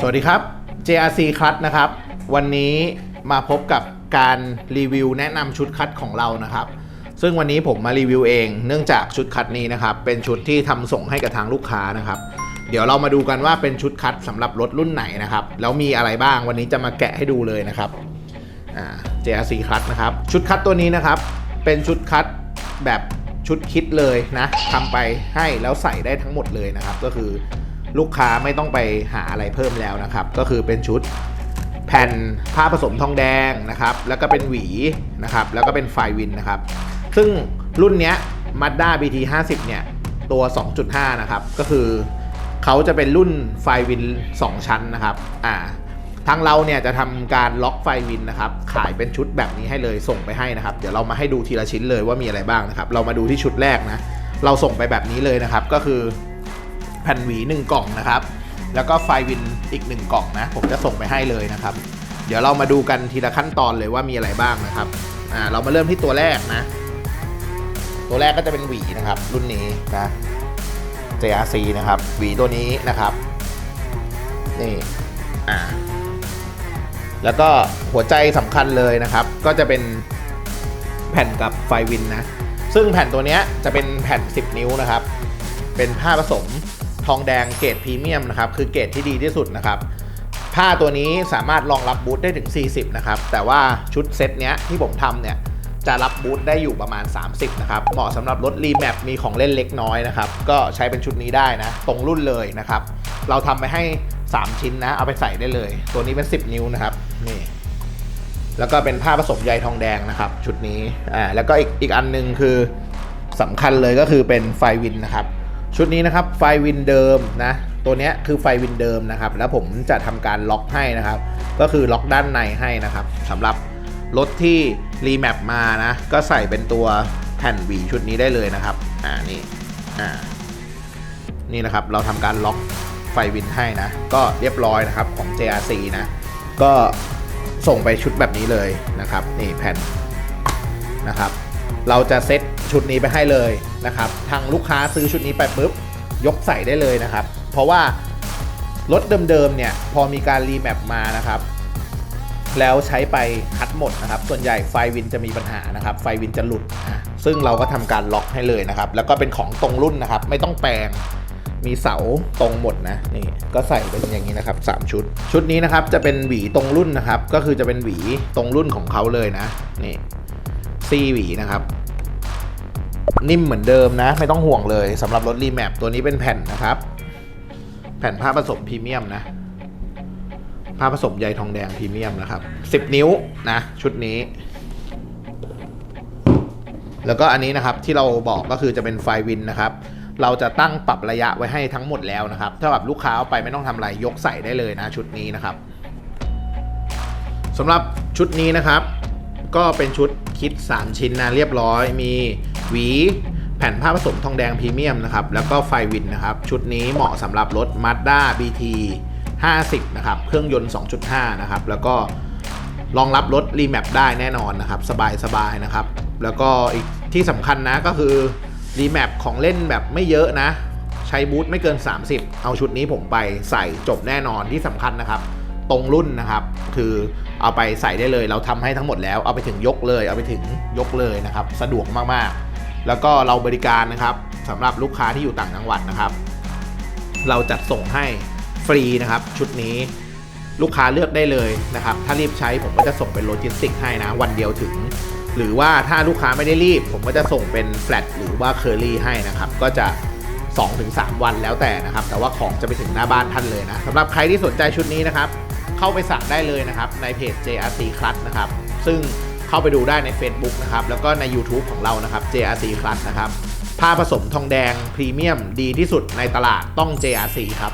สวัสดีครับ JRC คั t นะครับ วันนี้มาพบกับการรีวิวแนะนำชุดคัดของเรานะครับ ซึ่งวันนี้ผมมารีวิวเอง เนื่องจากชุดคัดนี้นะครับ เป็นชุดที่ทำส่งให้กับทางลูกค้านะครับ เดี๋ยวเรามาดูกันว่าเป็นชุดคัดสำหรับรถรุ่นไหนนะครับ แล้วมีอะไรบ้างวันนี้จะมาแกะให้ดูเลยนะครับ JRC คัดนะครับ ชุดคัดตัวนี้นะครับ เป็นชุดคัดแบบชุดคิดเลยนะทำไปให้แล้วใส่ได้ทั้งหมดเลยนะครับ ก็คือ ลูกค้าไม่ต้องไปหาอะไรเพิ่มแล้วนะครับ ก็คือเป็นชุดแผ่นผ้าผสมทองแดงนะครับ แล้วก็เป็นหวีนะครับ แล้วก็เป็นไฟวินนะครับ ซึ่งรุ่นเนี้ย Mazda BT 50เนี่ย ตัว 2.5 นะครับ ก็คือเขาจะเป็นรุ่นไฟวิน 2 ชั้นนะครับ อ่า ทางเราเนี่ยจะทำการล็อกไฟวินนะครับ ขายเป็นชุดแบบนี้ให้เลยส่งไปให้นะครับ เดี๋ยวเรามาให้ดูทีละชิ้นเลยว่ามีอะไรบ้างนะครับ เรามาดูที่ชุดแรกนะ เราส่งไปแบบนี้เลยนะครับ ก็คือ แผ่นหวี 1 กล่องนะครับ แล้วก็ไฟวินอีก 1 กล่องนะ ผมจะส่งไปให้เลยนะครับ เดี๋ยวเรามาดูกันทีละขั้นตอนเลยว่ามีอะไรบ้างนะครับอ่าเรามาเริ่มที่ตัวแรกนะ ตัวแรกก็จะเป็นหวีนะครับ รุ่นนี้นะ JRC นะครับ หวีตัวนี้นะครับ นี่อ่าแล้วก็หัวใจสำคัญเลยนะครับ ก็จะเป็นแผ่นกับไฟวินนะ ซึ่งแผ่นตัวเนี้ยจะเป็นแผ่น 10 นิ้วนะครับ เป็นผ้าผสม ทองแดงเกรดพรีเมียมนะครับคือเกรดที่ดีที่สุดนะครับผ้าตัวนี้สามารถรองรับบูทได้ถึง 40 นะครับ แต่ว่าชุดเซตเนี้ยที่ผมทำเนี่ยจะรับบูทได้อยู่ประมาณ 30 นะครับ เหมาะสำหรับรถรีแมปมีของเล่นเล็กน้อยนะครับ ก็ใช้เป็นชุดนี้ได้นะ ตรงรุ่นเลยนะครับ เราทำไปให้ 3 ชิ้นนะ เอาไปใส่ได้เลย ตัวนี้เป็น 10 นิ้วนะครับ นี่ แล้วก็เป็นผ้าผสมใยทองแดงนะครับ ชุดนี้ อ่า แล้วก็อีกอีกอันหนึงคือสำคัญเลยก็คือเป็นไฟวินนะครับ ชุดนี้นะครับไฟวินเดิมนะตัวเนี้ยคือไฟวินเดิมนะครับ แล้วผมจะทำการล็อกให้นะครับ ก็คือล็อกด้านในให้นะครับสำหรับรถที่รีแมปมานะ ก็ใส่เป็นตัวแผ่นหวีชุดนี้ได้เลยนะครับ อ่านี่อ่านี่นะครับเราทำการล็อกไฟวินให้นะ ก็เรียบร้อยนะครับของ JRC นะ ก็ส่งไปชุดแบบนี้เลยนะครับ นี่แผ่นนะครับ เราจะเซต ชุดนี้ไปให้เลยนะครับ ทางลูกค้าซื้อชุดนี้ไปปุ๊บยกใส่ได้เลยนะครับ เพราะว่ารถเดิมๆเนี่ยพอมีการรีแมปมานะครับ แล้วใช้ไปคัดหมดนะครับ ส่วนใหญ่ไฟวินจะมีปัญหานะครับ ไฟวินจะหลุด ซึ่งเราก็ทำการล็อกให้เลยนะครับ แล้วก็เป็นของตรงรุ่นนะครับ ไม่ต้องแปลงมีเสาตรงหมดนะนี่ก็ใส่เป็นอย่างนี้นะครับ 3 ชุด ชุดนี้นะครับจะเป็นหวีตรงรุ่นนะครับ ก็คือจะเป็นหวีตรงรุ่นของเขาเลยนะนี่ซีหวีนะครับ นิ่มเหมือนเดิมนะ ไม่ต้องห่วงเลยสำหรับรถรีแมปตัวนี้เป็นแผ่นนะครับ แผ่นผ้าผสมพรีเมียมนะผ้าผสมใยทองแดงพรีเมียมนะครับ 10 นิ้วนะ ชุดนี้ แล้วก็อันนี้นะครับที่เราบอกก็คือจะเป็นไฟวินนะครับ เราจะตั้งปรับระยะไว้ให้ทั้งหมดแล้วนะครับ ถ้าแบบลูกค้าเอาไปไม่ต้องทำอะไรยกใส่ได้เลยนะ ชุดนี้นะครับสำหรับชุดนี้นะครับ ก็เป็นชุดคิด 3 ชิ้นนะเรียบร้อยมี หวีแผ่นผ้าผสมทองแดงพรีเมียมนะครับ แล้วก็ไฟวินนะครับ ชุดนี้เหมาะสำหรับรถ Mazda BT 50 นะครับ เครื่องยนต์ 2.5 นะครับ แล้วก็รองรับรถรีแมปได้แน่นอนนะครับ สบายๆนะครับ แล้วก็อีกที่สำคัญนะก็คือรีแมปของเล่นแบบไม่เยอะนะ ใช้บูทไม่เกิน 30 เอาชุดนี้ผมไปใส่จบแน่นอนที่สำคัญนะครับ ตรงรุ่นนะครับ คือเอาไปใส่ได้เลย เราทำให้ทั้งหมดแล้ว เอาไปถึงยกเลย เอาไปถึงยกเลยนะครับ สะดวกมากๆ แล้วก็เราบริการนะครับสำหรับลูกค้าที่อยู่ต่างจังหวัดนะครับ เราจัดส่งให้ฟรีนะครับ ชุดนี้ลูกค้าเลือกได้เลยนะครับ ถ้ารีบใช้ผมก็จะส่งเป็นโลจิสติกให้นะ วันเดียวถึง หรือว่าถ้าลูกค้าไม่ได้รีบ ผมก็จะส่งเป็นแฟลตหรือว่าเคอรี่ให้นะครับ ก็จะ 2-3 วันแล้วแต่นะครับ แต่ว่าของจะไปถึงหน้าบ้านท่านเลยนะสำหรับใครที่สนใจชุดนี้นะครับ เข้าไปสั่งได้เลยนะครับ ในเพจ JRC Clutch นะครับ ซึ่ง เข้าไปดูได้ใน Facebook นะครับ แล้วก็ใน YouTube ของเรานะครับ JRC Plus นะครับ ผ้าผสมทองแดงพรีเมียมดีที่สุดในตลาดต้อง JRC ครับ